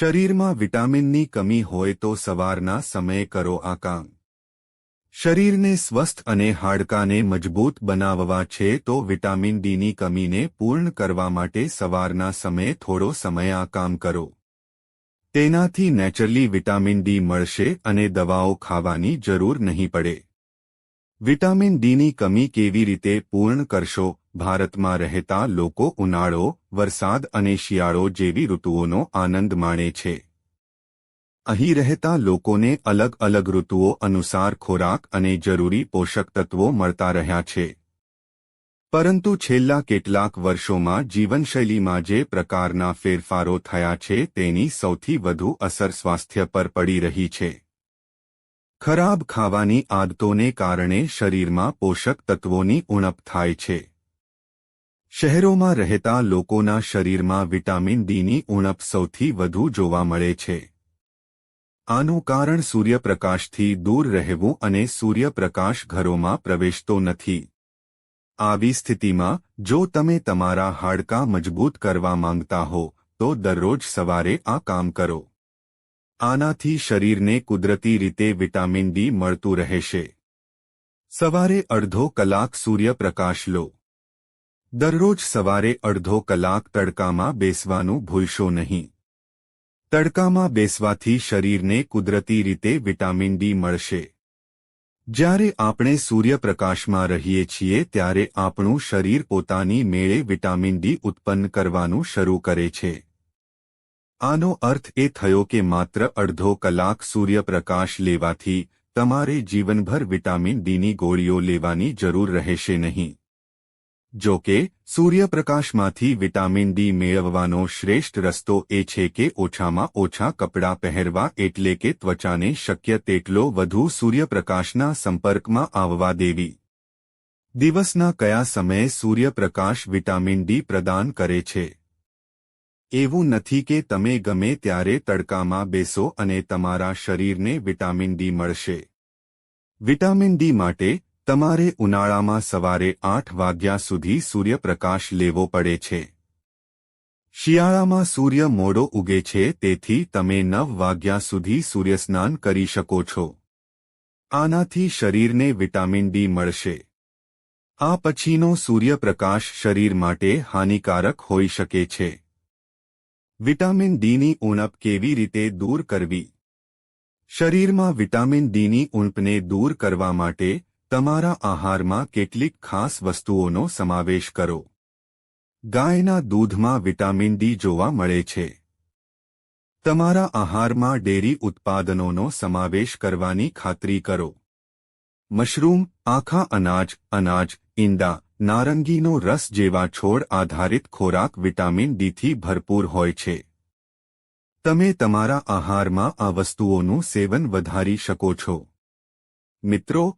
શરીરમાં વિટામિનની કમી હોય તો સવારના સમયે કરો આ કામ. શરીરને સ્વસ્થ અને હાડકાને મજબૂત બનાવવા છે તો વિટામિન ડીની કમીને પૂર્ણ કરવા માટે સવારના સમયે થોડો સમય આ કામ કરો. તેનાથી નેચરલી વિટામિન ડી મળશે અને દવાઓ ખાવાની જરૂર નહીં પડે. વિટામિન ડીની કમી કેવી રીતે પૂર્ણ કરશો? ભારતમાં રહેતા લોકો ઉનાળો, વરસાદ અને શિયાળો જેવી ઋતુઓનો આનંદ માણે છે. અહીં રહેતા લોકોને અલગ અલગ ઋતુઓ અનુસાર ખોરાક અને જરૂરી પોષક તત્વો મળતા રહ્યા છે. પરંતુ છેલ્લા કેટલાક વર્ષોમાં જીવનશૈલીમાં જે પ્રકારના ફેરફારો થયા છે તેની સૌથી વધુ અસર સ્વાસ્થ્ય પર પડી રહી છે. ખરાબ ખાવાની આદતોને કારણે શરીરમાં પોષક તત્વોની ઉણપ થાય છે. શહેરોમાં રહેતા લોકોના શરીરમાં વિટામિન ડીની ઉણપ સૌથી વધુ જોવા મળે છે. આનું કારણ સૂર્યપ્રકાશથી દૂર રહેવું અને સૂર્યપ્રકાશ ઘરોમાં પ્રવેશતો નથી. આવી સ્થિતિમાં, જો તમે તમારા હાડકાં મજબૂત કરવા માંગતા હો, તો દરરોજ સવારે આ કામ કરો. આનાથી શરીરને કુદરતી રીતે વિટામિન ડી મળતું રહેશે. સવારે અડધો કલાક સૂર્યપ્રકાશ લો. દરરોજ સવારે અડધો કલાક તડકામાં બેસવાનું ભૂલશો નહીં. તડકામાં બેસવાથી શરીરને કુદરતી રીતે વિટામિન ડી મળશે. જ્યારે આપણે સૂર્યપ્રકાશમાં રહીએ છીએ ત્યારે આપણું શરીર પોતાની મેળે વિટામિન ડી ઉત્પન્ન કરવાનું શરૂ કરે છે. આનો અર્થ એ થયો કે માત્ર અડધો કલાક સૂર્યપ્રકાશ લેવાથી તમારે જીવનભર વિટામિન ડીની ગોળીઓ લેવાની જરૂર રહેશે નહીં. જો કે, સૂર્યપ્રકાશમાંથી વિટામિન ડી મેળવવાનો શ્રેષ્ઠ રસ્તો એ છે કે ઓછામાં ઓછા કપડાં પહેરવા એટલે કે ત્વચાને શક્ય તેટલો વધુ સૂર્યપ્રકાશના સંપર્કમાં આવવા દેવી. દિવસના કયા સમયે સૂર્યપ્રકાશ વિટામિન ડી પ્રદાન કરે છે? એવું નથી કે તમે ગમે ત્યારે તડકામાં બેસો અને તમારા શરીરને વિટામિન ડી મળશે. વિટામિન ડી માટે તમારે ઉનાળામાં સવારે આઠ વાગ્યા સુધી સૂર્યપ્રકાશ લેવો પડે છે. શિયાળામાં સૂર્ય મોડો ઉગે છે, તેથી તમે નવ વાગ્યા સુધી સૂર્યસ્નાન કરી શકો છો. આનાથી શરીરને વિટામિન ડી મળશે. આ પછીનો સૂર્યપ્રકાશ શરીર માટે હાનિકારક હોઈ શકે છે. વિટામિન ડીની ઉણપ કેવી રીતે દૂર કરવી? શરીરમાં વિટામિન ડીની ઉણપને દૂર કરવા માટે તમારા આહારમાં કેટલીક ખાસ વસ્તુઓનો સમાવેશ કરો. ગાયના દૂધમાં વિટામિન ડી જોવા મળે છે. તમારા આહારમાં ડેરી ઉત્પાદનોનો સમાવેશ કરવાની ખાતરી કરો. મશરૂમ, આખા અનાજ અનાજ, ઈંડા, નારંગીનો રસ જેવા છોડ આધારિત ખોરાક વિટામિન ડીથી ભરપૂર હોય છે. તમે તમારા આહારમાં આ વસ્તુઓનું સેવન વધારી શકો છો. મિત્રો